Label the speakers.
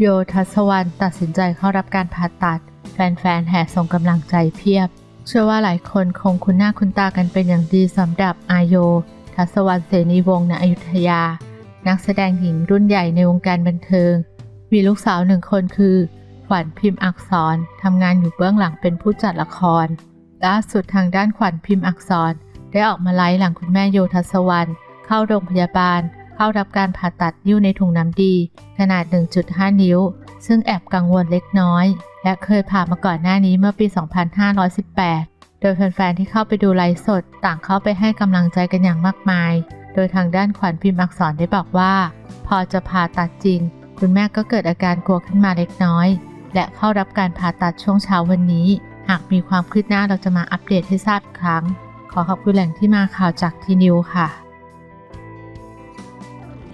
Speaker 1: โยทัศวรรณตัดสินใจเข้ารับการผ่าตัด แฟนๆ แห่ส่งกำลังใจเพียบ เชื่อว่าหลายคนคงคุ้นหน้าคุ้นตากันเป็นอย่างดีสำหรับอาโย ทัศวรรณเสนีวงศ์ณอยุธยา นักแสดงหญิงรุ่นใหญ่ในวงการบันเทิง มีลูกสาวหนึ่งคนคือขวัญพิมพ์อักษรทำงานอยู่เบื้องหลังเป็นผู้จัดละครล่าสุดทางด้านขวัญพิมพ์อักษร ได้ออกมาไลฟ์หลังคุณแม่โยทัศวรรณเข้าโรงพยาบาล เข้ารับการผ่าตัดนิ้วในถุงน้ำดี ขนาด 1.5 นิ้ว ซึ่งแอบกังวลเล็กน้อย และเคยผ่ามาก่อนหน้านี้เมื่อปี 2518 โดยแฟนๆที่เข้าไปดูไลฟ์สด ต่างเข้าไปให้กำลังใจกันอย่างมากมาย โดยทางด้านขวัญพิมพ์อักษรได้บอกว่า พอจะผ่าตัดจริง คุณแม่ก็เกิดอาการกลัวขึ้นมาเล็กน้อย และเข้ารับการผ่าตัดช่วงเช้าวันนี้ หากมีความคืบหน้าเราจะมาอัปเดตให้ทราบอีกครั้ง ขอขอบคุณแหล่งที่มาข่าวจากทีนิวค่ะ